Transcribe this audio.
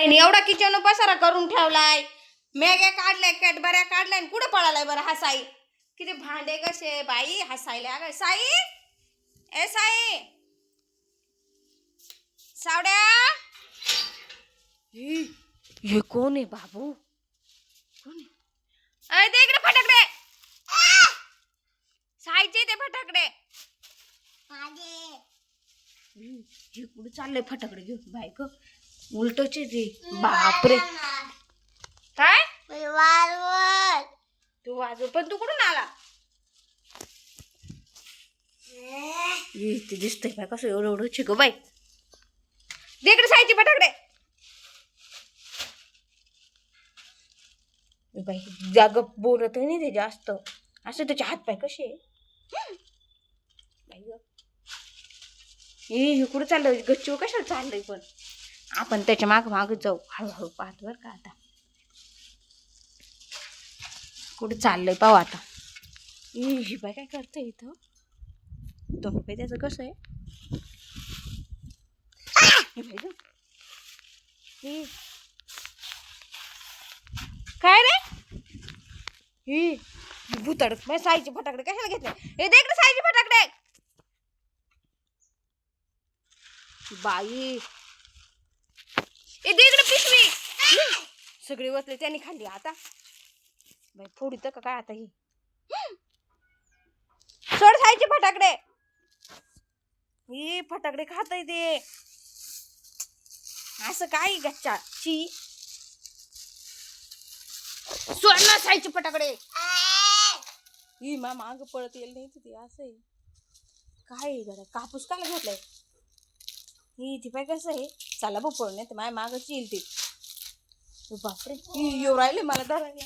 एवढा किचन पसारा करून ठेवलाय. मॅग्या काढलाय कॅटबऱ्या काढलाय कुठं पळालाय बरं हा साई? किती भांडे कसे बाई? हा साईला साई? ए साई! सावड्या! हे हे कोण आहे बाबू? कोण आहे? ते इकडे फटाकडे. साईचे ते फटाकडे. हे कुठे चाललंय फटाकडे घेऊन? बायक उलटचे ते बापरे. काय? तू वाजव पण तू कुठून आला? ते दिसतंय बाय कसं एवढं एवढं चिक. बाई. दे इकडे साईचे फटाकडे. ए बाई जाग बोलत नाही ते जास्त. असं त्याचे हातपाय कसे आहे? बाई हे कुठं चाललं गच्चीवर कशाला चाललंय पण? आपण त्याच्या माग माग जाऊ हळूहळू पाहत बर का आता. कुठं चाललंय पाहू आता. ए ही बाय काय करते इथं? दोन रुपये त्याचं कसं आहे? काय रे? ही भूताड माझ्या साईचे फटाकडे कशाला घेतले? हे देख इकडे साईचे फटाकडे. बाई. ए दे इकडे पिशवी सगळे वचले त्यांनी खाल्ली आता. बाई फोडीत का काय आता ही? सोड खायचे फटाकडे. हे फटाकडे खात ते. असं काय गच्चा ची सोड ना खायचे फटाकडे. ही मा माग पळत येईल नाही तिथे असं काय आहे कापूस काय घेतलाय? ही ती पाय कसं आहे? चला बघ पळून येते माझ्या मागच येईल ती बापरे ही येऊ राहिले मला धरायला.